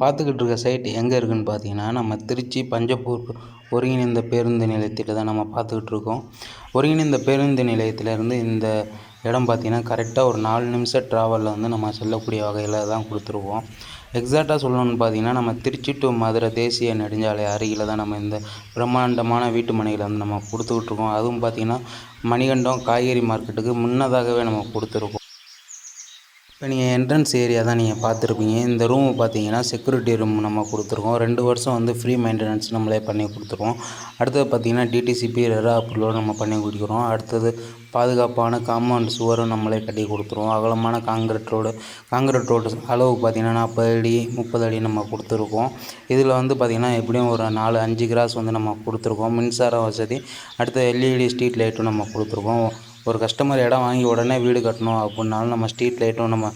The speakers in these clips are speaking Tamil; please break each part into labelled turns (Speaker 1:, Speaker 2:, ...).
Speaker 1: பார்த்துக்கிட்டு இருக்க சைட் எங்கே இருக்குதுன்னு பார்த்தீங்கன்னா நம்ம திருச்சி பஞ்சப்பூர் ஒருங்கிணைந்த பேருந்து நிலையத்தில் தான் நம்ம பார்த்துக்கிட்டு இருக்கோம் ஒருங்கிணைந்த பேருந்து நிலையத்திலேருந்து இந்த இடம் பார்த்தீங்கன்னா கரெக்டாக ஒரு நாலு நிமிஷம் ட்ராவலில் வந்து நம்ம செல்லக்கூடிய வகையில் தான் கொடுத்துருவோம் எக்ஸாக்டாக சொல்லணும்னு பார்த்தீங்கன்னா நம்ம திருச்சி டு மதுரை தேசிய நெடுஞ்சாலை அருகில் தான் நம்ம இந்த பிரம்மாண்டமான வீட்டு மனையில் வந்து நம்ம கொடுத்துக்கிட்டு இருக்கோம் அதுவும் பார்த்திங்கன்னா மணிகண்டம் காய்கறி மார்க்கெட்டுக்கு முன்னதாகவே நம்ம கொடுத்துருக்கோம். இப்போ நீங்கள் என்ட்ரன்ஸ் ஏரியா தான் நீங்கள் பார்த்துருப்பீங்க. இந்த ரூமு பார்த்தீங்கன்னா செக்யூரிட்டி ரூம் நம்ம கொடுத்துருக்கோம். ரெண்டு வருஷம் வந்து ஃப்ரீ மெயின்டெனன்ஸ் நம்மளே பண்ணி கொடுத்துருவோம் அடுத்தது பார்த்தீங்கன்னா டிடிசிபி ரெரா அப்ரூவலும் நம்ம பண்ணி கொடுக்குறோம். அடுத்தது பாதுகாப்பான காம்பவுண்ட் சுவரும் நம்மளே கட்டி கொடுத்துருவோம். அகலமான காங்கிரீட் ரோடு காங்கிரீட் ரோடு அளவு பார்த்திங்கன்னா நாற்பது அடி முப்பது அடி நம்ம கொடுத்துருக்கோம். இதில் வந்து பார்த்திங்கன்னா எப்படியும் ஒரு நாலு அஞ்சு கிராஸ் வந்து நம்ம கொடுத்துருக்கோம். மின்சார வசதி அடுத்து எல்இடி ஸ்ட்ரீட் லைட்டும் நம்ம கொடுத்துருக்கோம். ஒரு கஸ்டமர் இடம் வாங்கி உடனே வீடு கட்டணும் அப்படின்னாலும் நம்ம ஸ்ட்ரீட் லைட்டும் நம்ம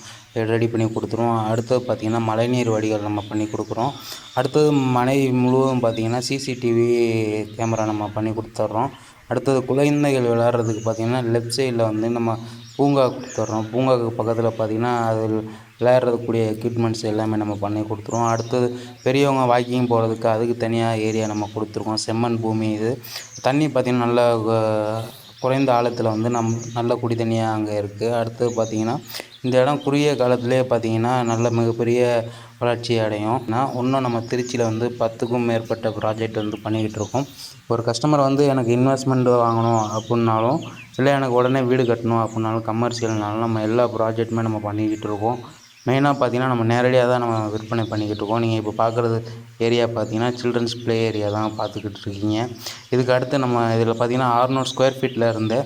Speaker 1: ரெடி பண்ணி கொடுத்துருவோம். அடுத்தது பார்த்திங்கன்னா மழைநீர் வடிகால் நம்ம பண்ணி கொடுக்குறோம். அடுத்தது மனை முழுவதும் பார்த்திங்கன்னா சிசிடிவி கேமரா நம்ம பண்ணி கொடுத்துட்றோம். அடுத்தது குழந்தைகள் விளையாடுறதுக்கு பார்த்திங்கன்னா லெஃப்ட் சைடில் வந்து நம்ம பூங்கா கொடுத்துட்றோம். பூங்காவுக்கு பக்கத்தில் பார்த்திங்கன்னா அதில் விளையாடுறதுக்கூடிய எக்யூப்மெண்ட்ஸ் எல்லாமே நம்ம பண்ணி கொடுத்துருவோம். அடுத்தது பெரியவங்க வாக்கிங் போகிறதுக்கு அதுக்கு தனியாக ஏரியா நம்ம கொடுத்துருக்கோம். செம்மண் பூமி இது. தண்ணி பார்த்திங்கன்னா நல்லா குறைந்த ஆழத்தில் வந்து நம் நல்ல குடி தண்ணியாக அங்கே இருக்குது அடுத்தது பார்த்திங்கன்னா இந்த இடம் குறுகிய காலத்திலே பார்த்திங்கன்னா நல்ல மிகப்பெரிய வளர்ச்சி அடையும். நான் இன்னும் நம்ம திருச்சியில் வந்து பத்துக்கும் மேற்பட்ட ப்ராஜெக்ட் வந்து பண்ணிக்கிட்டு இருக்கோம். ஒரு கஸ்டமர் வந்து எனக்கு இன்வெஸ்ட்மெண்ட் வாங்கணும் அப்புடின்னாலும் இல்லை எனக்கு உடனே வீடு கட்டணும் அப்புடின்னாலும் கமர்ஷியல்னாலும் நம்ம எல்லா ப்ராஜெக்ட்டுமே நம்ம பண்ணிக்கிட்டு இருக்கோம். மெயினாக பார்த்தீங்கன்னா நம்ம நேரடியாக தான் நம்ம விற்பனை பண்ணிக்கிட்டு இருக்கோம். நீங்கள் இப்போ பார்க்குறது ஏரியா பார்த்தீங்கன்னா சில்ட்ரன்ஸ் ப்ளே ஏரியா தான் பார்த்துக்கிட்டு இருக்கீங்க. இதுக்கு அடுத்து நம்ம இதில் பார்த்தீங்கன்னா அறநூறு ஸ்கொயர் ஃபீட்டில் இருந்து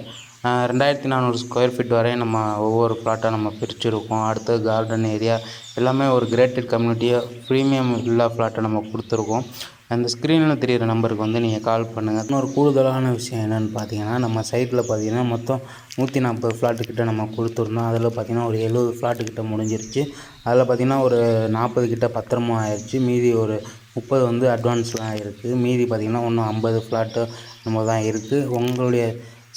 Speaker 1: ரெண்டாயிரத்தி நானூறு ஸ்கொயர் ஃபீட் வரையும் நம்ம ஒவ்வொரு ப்ளாட்டாக நம்ம பிரிச்சுருக்கோம். அடுத்து கார்டன் ஏரியா எல்லாமே ஒரு கிரேட்டட் கம்யூனிட்டியாக ப்ரீமியம் இல்லா ஃப்ளாட்டை நம்ம கொடுத்துருக்கோம். அந்த ஸ்க்ரீனில் தெரிகிற நம்பருக்கு வந்து நீங்கள் கால் பண்ணுங்கள் இன்னொரு கூடுதலான விஷயம் என்னென்னு பார்த்தீங்கன்னா நம்ம சைட்டில் பார்த்தீங்கன்னா மொத்தம் நூற்றி நாற்பது ஃப்ளாட்டுக்கிட்ட நம்ம கொடுத்துருந்தோம். அதில் பார்த்திங்கன்னா ஒரு எழுபது ஃப்ளாட்டுக்கிட்ட முடிஞ்சிருச்சு. அதில் பார்த்திங்கன்னா ஒரு நாற்பது கிட்ட பத்திரமும் ஆயிடுச்சு மீதி ஒரு முப்பது வந்து அட்வான்ஸ்லாம் இருக்குது மீதி பார்த்திங்கன்னா இன்னும் ஐம்பது ஃப்ளாட்டு நம்ம தான் இருக்குது உங்களுடைய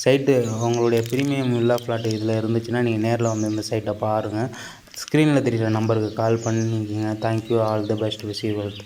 Speaker 1: சைட்டு உங்களுடைய ப்ரீமியம் இல்லா ஃப்ளாட்டு இதில் இருந்துச்சுன்னா நீங்கள் நேரில் வந்து இந்த சைட்டை பாருங்கள் ஸ்க்ரீனில் தெரிகிற நம்பருக்கு கால் பண்ணிக்கிங்க. Thank you all the best wish you wealth